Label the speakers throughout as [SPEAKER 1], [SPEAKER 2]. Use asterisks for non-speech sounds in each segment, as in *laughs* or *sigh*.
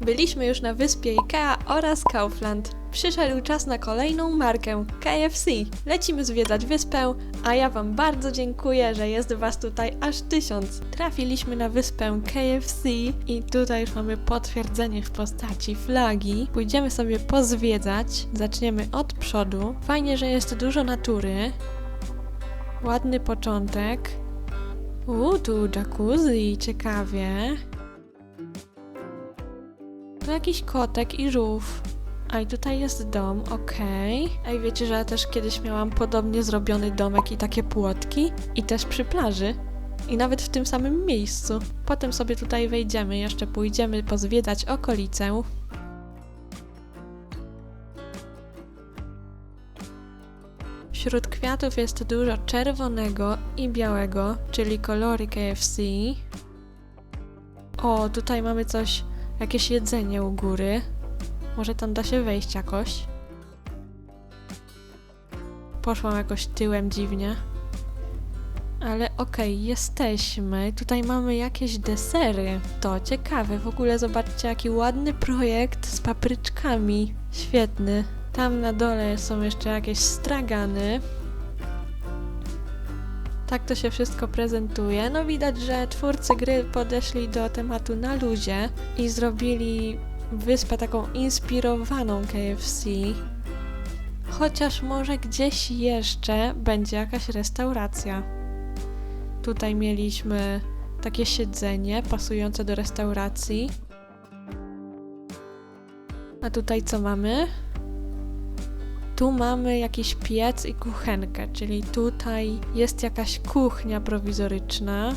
[SPEAKER 1] Byliśmy już na wyspie Ikea oraz Kaufland. Przyszedł czas na kolejną markę KFC. Lecimy zwiedzać wyspę, a ja Wam bardzo dziękuję, że jest Was tutaj aż tysiąc. Trafiliśmy na wyspę KFC i tutaj już mamy potwierdzenie w postaci flagi. Pójdziemy sobie pozwiedzać. Zaczniemy od przodu. Fajnie, że jest dużo natury. Ładny początek. Uuu, tu jacuzzi, ciekawie. Tu jakiś kotek i żółw. A i tutaj jest dom, okej. Ej, wiecie, że ja też kiedyś miałam podobnie zrobiony domek i takie płotki? I też przy plaży. I nawet w tym samym miejscu. Potem sobie tutaj wejdziemy, jeszcze pójdziemy pozwiedzać okolicę. Wśród kwiatów jest dużo czerwonego i białego, czyli kolory KFC. O, tutaj mamy coś, jakieś jedzenie u góry. Może tam da się wejść jakoś. Poszłam jakoś tyłem dziwnie. Ale okej, jesteśmy. Tutaj mamy jakieś desery. To ciekawe. W ogóle zobaczcie, jaki ładny projekt z papryczkami. Świetny. Tam na dole są jeszcze jakieś stragany. Tak to się wszystko prezentuje. No widać, że twórcy gry podeszli do tematu na luzie i zrobili wyspę taką inspirowaną KFC. Chociaż może gdzieś jeszcze będzie jakaś restauracja. Tutaj mieliśmy takie siedzenie pasujące do restauracji. A tutaj co mamy? Tu mamy jakiś piec i kuchenkę, czyli tutaj jest jakaś kuchnia prowizoryczna.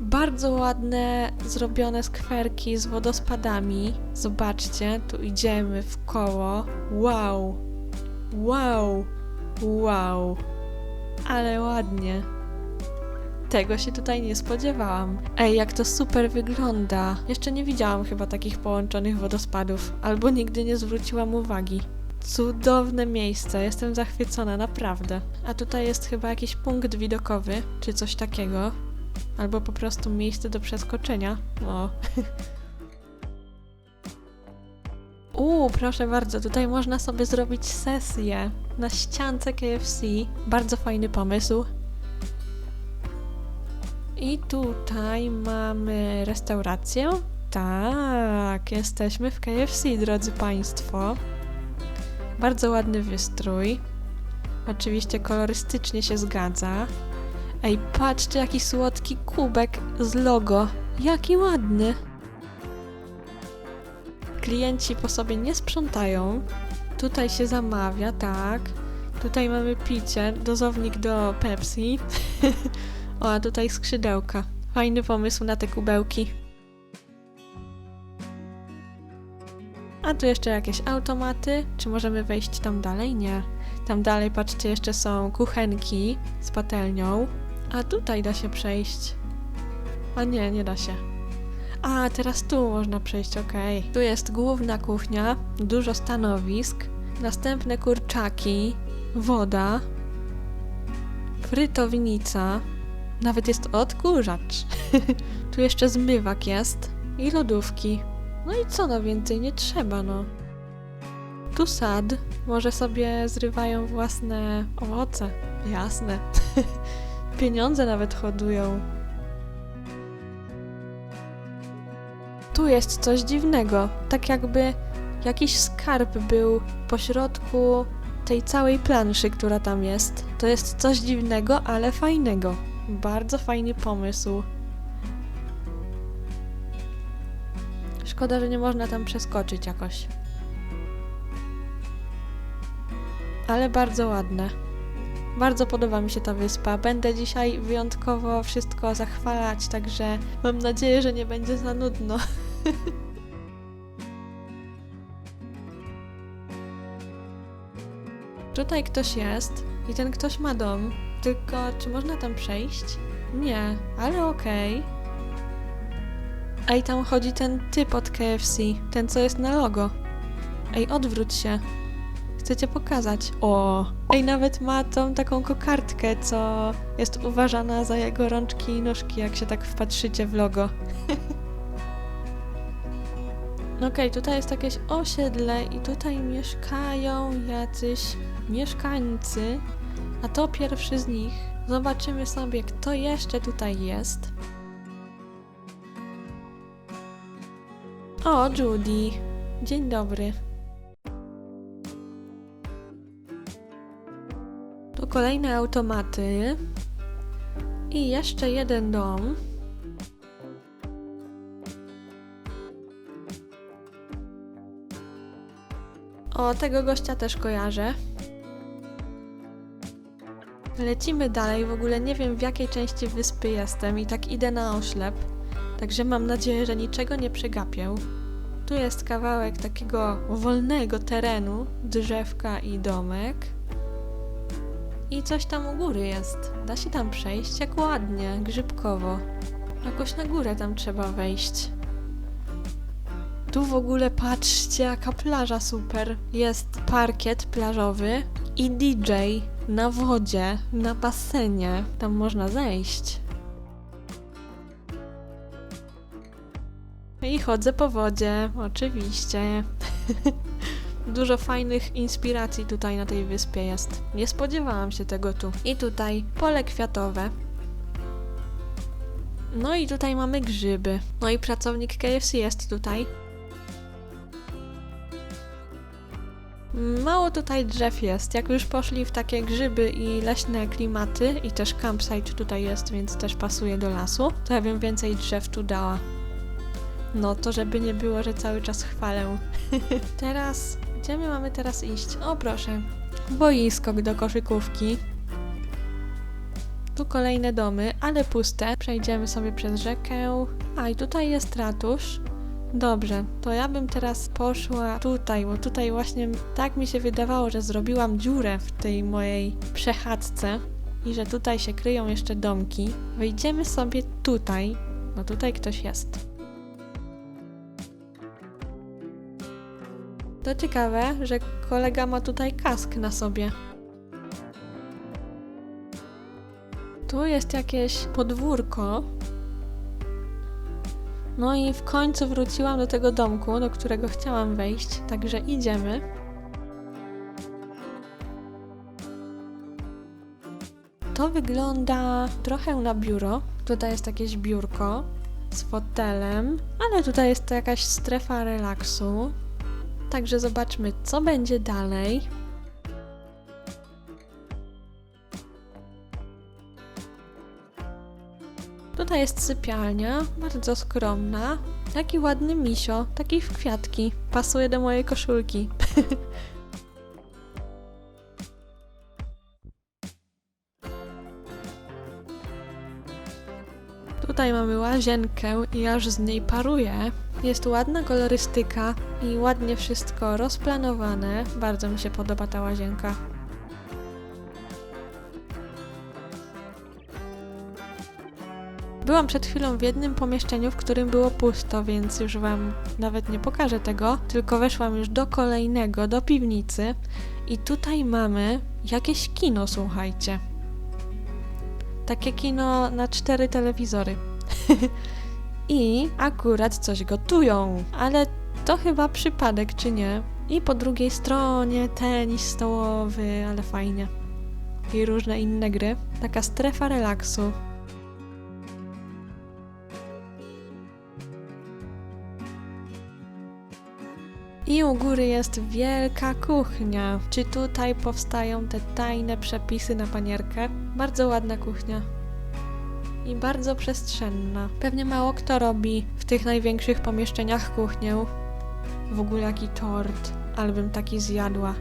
[SPEAKER 1] Bardzo ładne zrobione skwerki z wodospadami. Zobaczcie, tu idziemy w koło. Wow! Wow! Wow! Ale ładnie. Tego się tutaj nie spodziewałam. Ej, jak to super wygląda. Jeszcze nie widziałam chyba takich połączonych wodospadów, albo nigdy nie zwróciłam uwagi. Cudowne miejsce, jestem zachwycona, naprawdę. A tutaj jest chyba jakiś punkt widokowy, czy coś takiego. Albo po prostu miejsce do przeskoczenia. O. *laughs* Uuu, proszę bardzo, tutaj można sobie zrobić sesję na ściance KFC. Bardzo fajny pomysł. I tutaj mamy restaurację. Tak, jesteśmy w KFC, drodzy Państwo. Bardzo ładny wystrój. Oczywiście kolorystycznie się zgadza. Ej, patrzcie, jaki słodki kubek z logo. Jaki ładny. Klienci po sobie nie sprzątają. Tutaj się zamawia, tak. Tutaj mamy picie, dozownik do Pepsi. *laughs* o, a tutaj skrzydełka. Fajny pomysł na te kubełki. A tu jeszcze jakieś automaty. Czy możemy wejść tam dalej? Nie. Tam dalej, patrzcie, jeszcze są kuchenki z patelnią. A tutaj da się przejść. A nie, nie da się. A, teraz tu można przejść, okej. Tu jest główna kuchnia, dużo stanowisk, następne kurczaki, woda, frytownica, nawet jest odkurzacz. *laughs* tu jeszcze zmywak jest i lodówki. No i co no więcej nie trzeba, no. Tu sad, może sobie zrywają własne owoce. Jasne. *laughs* Pieniądze nawet hodują. Tu jest coś dziwnego, tak jakby jakiś skarb był pośrodku tej całej planszy, która tam jest. To jest coś dziwnego, ale fajnego. Bardzo fajny pomysł. Szkoda, że nie można tam przeskoczyć jakoś. Ale bardzo ładne. Bardzo podoba mi się ta wyspa. Będę dzisiaj wyjątkowo wszystko zachwalać, także mam nadzieję, że nie będzie za nudno. *laughs* Tutaj ktoś jest i ten ktoś ma dom, tylko czy można tam przejść? Nie, ale okej. Ej, tam chodzi ten typ od KFC, ten co jest na logo. Ej, odwróć się. Chcecie pokazać? O! Ej, nawet ma tą taką kokardkę, co jest uważana za jego rączki i nóżki, jak się tak wpatrzycie w logo. *laughs* Okej, tutaj jest jakieś osiedle i tutaj mieszkają jacyś mieszkańcy, a to pierwszy z nich. Zobaczymy sobie, kto jeszcze tutaj jest. O, Judy. Dzień dobry. Tu kolejne automaty. I jeszcze jeden dom. O, tego gościa też kojarzę. Lecimy dalej, w ogóle nie wiem w jakiej części wyspy jestem i tak idę na oślep. Także mam nadzieję, że niczego nie przegapię. Tu jest kawałek takiego wolnego terenu, drzewka i domek. I coś tam u góry jest. Da się tam przejść, jak ładnie, grzybkowo. Jakoś na górę tam trzeba wejść. Tu w ogóle patrzcie, jaka plaża super. Jest parkiet plażowy i DJ na wodzie, na basenie. Tam można zejść. I chodzę po wodzie, oczywiście. *laughs* Dużo fajnych inspiracji tutaj na tej wyspie jest. Nie spodziewałam się tego tu. I tutaj pole kwiatowe. No i tutaj mamy grzyby. No i pracownik KFC jest tutaj. Mało tutaj drzew jest. Jak już poszli w takie grzyby i leśne klimaty, i też campsite tutaj jest, więc też pasuje do lasu, to ja bym więcej drzew tu dała. No to żeby nie było, że cały czas chwalę. *laughs* teraz, gdzie my mamy teraz iść? O proszę, boisko do koszykówki. Tu kolejne domy, ale puste. Przejdziemy sobie przez rzekę. A i tutaj jest ratusz. Dobrze, to ja bym teraz poszła tutaj, bo tutaj właśnie tak mi się wydawało, że zrobiłam dziurę w tej mojej przechadzce i że tutaj się kryją jeszcze domki. Wejdziemy sobie tutaj, bo tutaj ktoś jest. To ciekawe, że kolega ma tutaj kask na sobie. Tu jest jakieś podwórko. No i w końcu wróciłam do tego domku, do którego chciałam wejść, także idziemy. To wygląda trochę na biuro. Tutaj jest jakieś biurko z fotelem, ale tutaj jest to jakaś strefa relaksu. Także zobaczmy, co będzie dalej. Tutaj jest sypialnia, bardzo skromna. Taki ładny misio, taki w kwiatki. Pasuje do mojej koszulki. *laughs* Tutaj mamy łazienkę i aż z niej paruje. Jest ładna kolorystyka i ładnie wszystko rozplanowane. Bardzo mi się podoba ta łazienka. Byłam przed chwilą w jednym pomieszczeniu, w którym było pusto, więc już Wam nawet nie pokażę tego, tylko weszłam już do kolejnego, do piwnicy i tutaj mamy jakieś kino, słuchajcie. Takie kino na cztery telewizory. *laughs* I akurat coś gotują, ale to chyba przypadek, czy nie? I po drugiej stronie tenis stołowy, ale fajnie. I różne inne gry. Taka strefa relaksu. I u góry jest wielka kuchnia. Czy tutaj powstają te tajne przepisy na panierkę? Bardzo ładna kuchnia. I bardzo przestrzenna. Pewnie mało kto robi w tych największych pomieszczeniach kuchnię. W ogóle jaki tort, albym taki zjadła.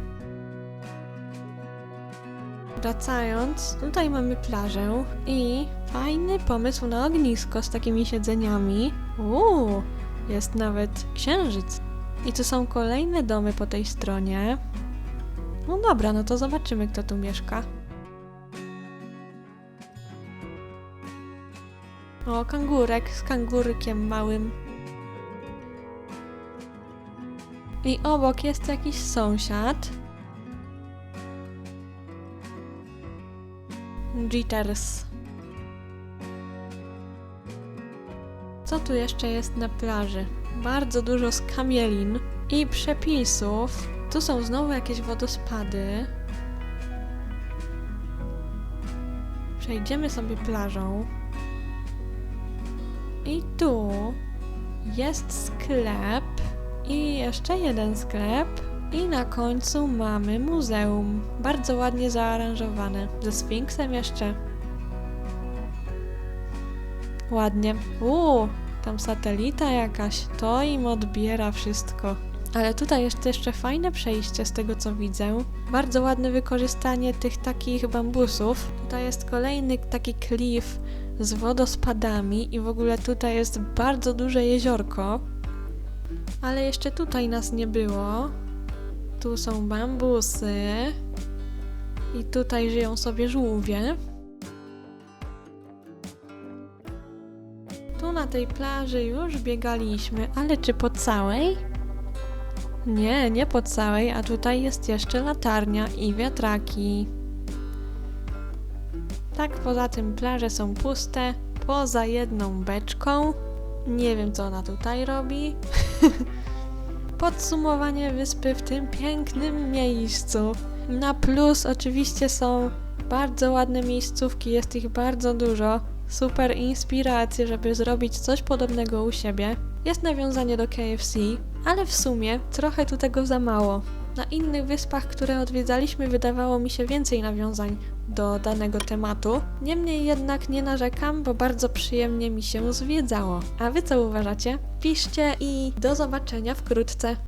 [SPEAKER 1] Wracając, tutaj mamy plażę i fajny pomysł na ognisko z takimi siedzeniami. Uuu, jest nawet księżyc. I tu są kolejne domy po tej stronie. No dobra, no to zobaczymy, kto tu mieszka. O, kangurek z kangurkiem małym. I obok jest jakiś sąsiad. Jitters. Co tu jeszcze jest na plaży? Bardzo dużo skamielin i przepisów. Tu są znowu jakieś wodospady. Przejdziemy sobie plażą. I tu jest sklep i jeszcze jeden sklep. I na końcu mamy muzeum. Bardzo ładnie zaaranżowane. Ze Sfinksem jeszcze. Ładnie. Uuu, tam satelita jakaś. To im odbiera wszystko. Ale tutaj jest jeszcze fajne przejście z tego co widzę. Bardzo ładne wykorzystanie tych takich bambusów. Tutaj jest kolejny taki klif z wodospadami i w ogóle tutaj jest bardzo duże jeziorko. Ale jeszcze tutaj nas nie było. Tu są bambusy. I tutaj żyją sobie żółwie. Tej plaży już biegaliśmy, ale czy po całej? Nie, nie po całej, a tutaj jest jeszcze latarnia i wiatraki. Tak, poza tym plaże są puste, poza jedną beczką. Nie wiem, co ona tutaj robi. *laughs* Podsumowanie wyspy w tym pięknym miejscu. Na plus oczywiście są bardzo ładne miejscówki, jest ich bardzo dużo. Super inspiracje, żeby zrobić coś podobnego u siebie. Jest nawiązanie do KFC, ale w sumie trochę tu tego za mało. Na innych wyspach, które odwiedzaliśmy, wydawało mi się więcej nawiązań do danego tematu. Niemniej jednak nie narzekam, bo bardzo przyjemnie mi się zwiedzało. A wy co uważacie? Piszcie i do zobaczenia wkrótce.